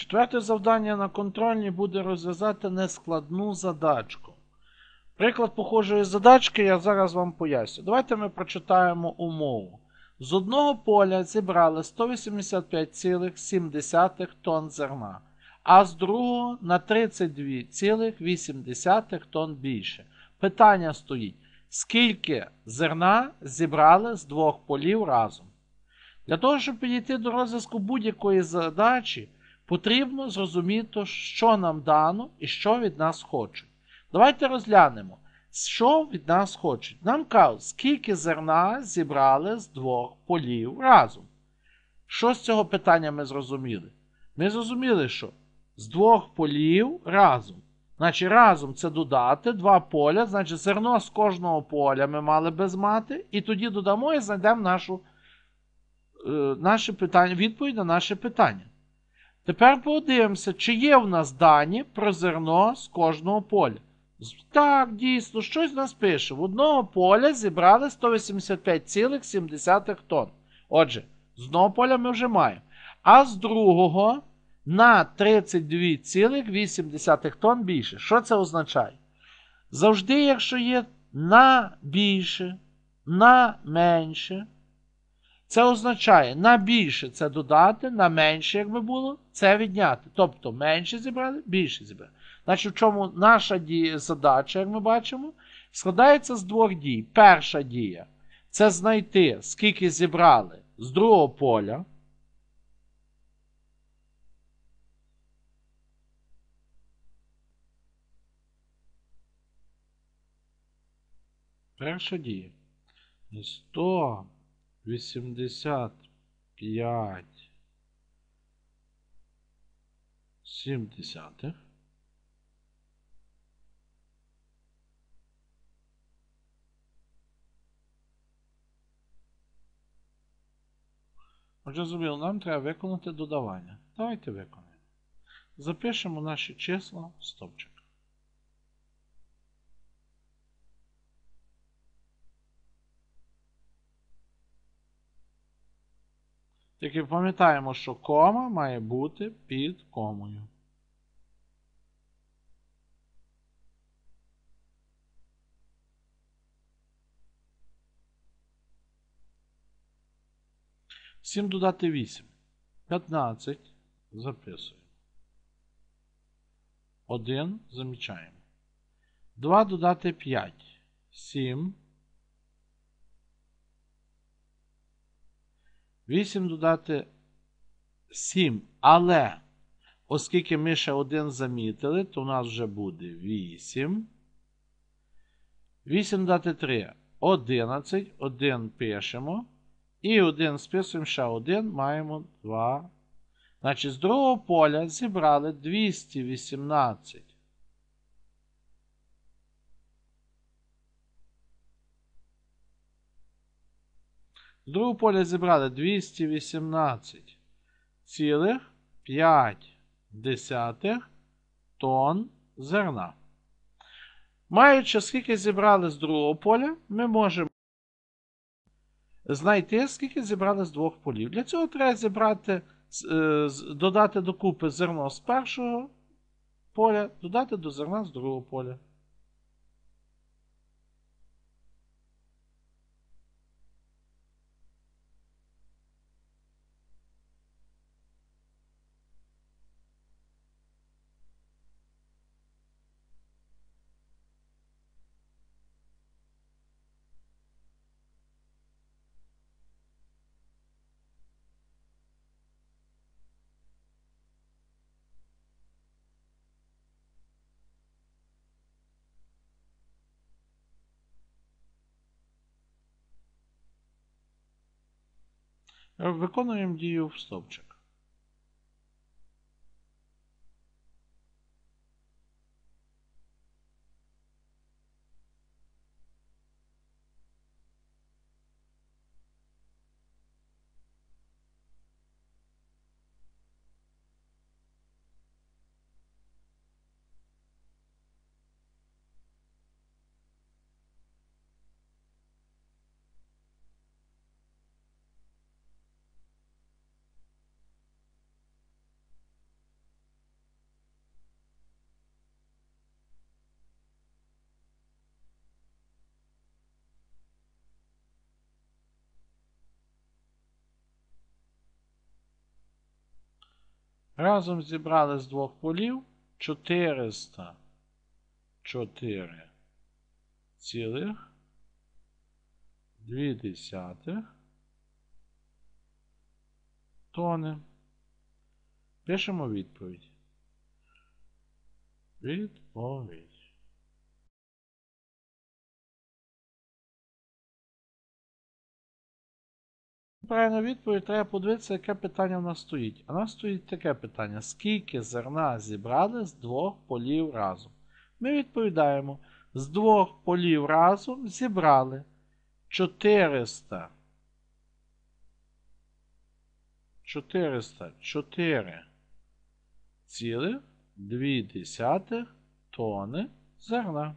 Четверте завдання на контрольній буде розв'язати нескладну задачку. Приклад похожої задачки я зараз вам поясню. Давайте ми прочитаємо умову. З одного поля зібрали 185,7 тонн зерна, а з другого на 32,8 тонн більше. Питання стоїть: скільки зерна зібрали з двох полів разом? Для того, щоб підійти до розв'язку будь-якої задачі, потрібно зрозуміти, що нам дано і що від нас хочуть. Давайте розглянемо, що від нас хочуть. Нам кажуть, скільки зерна зібрали з двох полів разом. Що з цього питання ми зрозуміли? Ми зрозуміли, що з двох полів разом. Значить, разом це додати два поля, значить, зерно з кожного поля ми мали би змати, і тоді додамо і знайдемо нашу, е, наше питання, відповідь на наше питання. Тепер подивимося, чи є в нас дані про зерно з кожного поля. Так, дійсно, щось нас пише. В одного поля зібрали 185,7 тонн. Отже, з одного поля ми вже маємо. А з другого на 32,8 тонн більше. Що це означає? Завжди, якщо є на більше, на менше, це означає на більше це додати, на менше, як би було, це відняти. Тобто менше зібрали, більше зібрали. Значить, в чому наша задача, як ми бачимо, складається з двох дій. Перша дія це знайти, скільки зібрали з другого поля. Перша дія. 185 7 десятих. Отже, зрозуміло, нам треба виконати додавання. Давайте виконаємо. Запишемо наші числа в стовпчик. Тільки пам'ятаємо, що кома має бути під комою. Сім додати 8. 15. Записуємо. 1 замічаємо. 2 додати 5. 7. 8 додати 7. Але, оскільки ми ще один замітили, то у нас вже буде 8. 8 додати 3. 11. 1 пишемо. І 1 списуємо ще 1, маємо 2. Значить, з другого поля зібрали 218. З другого поля зібрали 218,5 тонн зерна. Маючи, скільки зібрали з другого поля, ми можемо знайти, скільки зібрали з двох полів. Для цього треба зібрати, додати докупи зерно з першого поля, додати до зерна з другого поля. Виконуємо дію в стовпчик. Разом зібрали з двох полів 404 цілих 2 десятих тони. Пишемо відповідь. Відповідь. Правильна відповідь треба подивитися, яке питання в нас стоїть. А нас стоїть таке питання: скільки зерна зібрали з двох полів разом? Ми відповідаємо: з двох полів разом зібрали 400. 404 цілих 2 десятих тони зерна.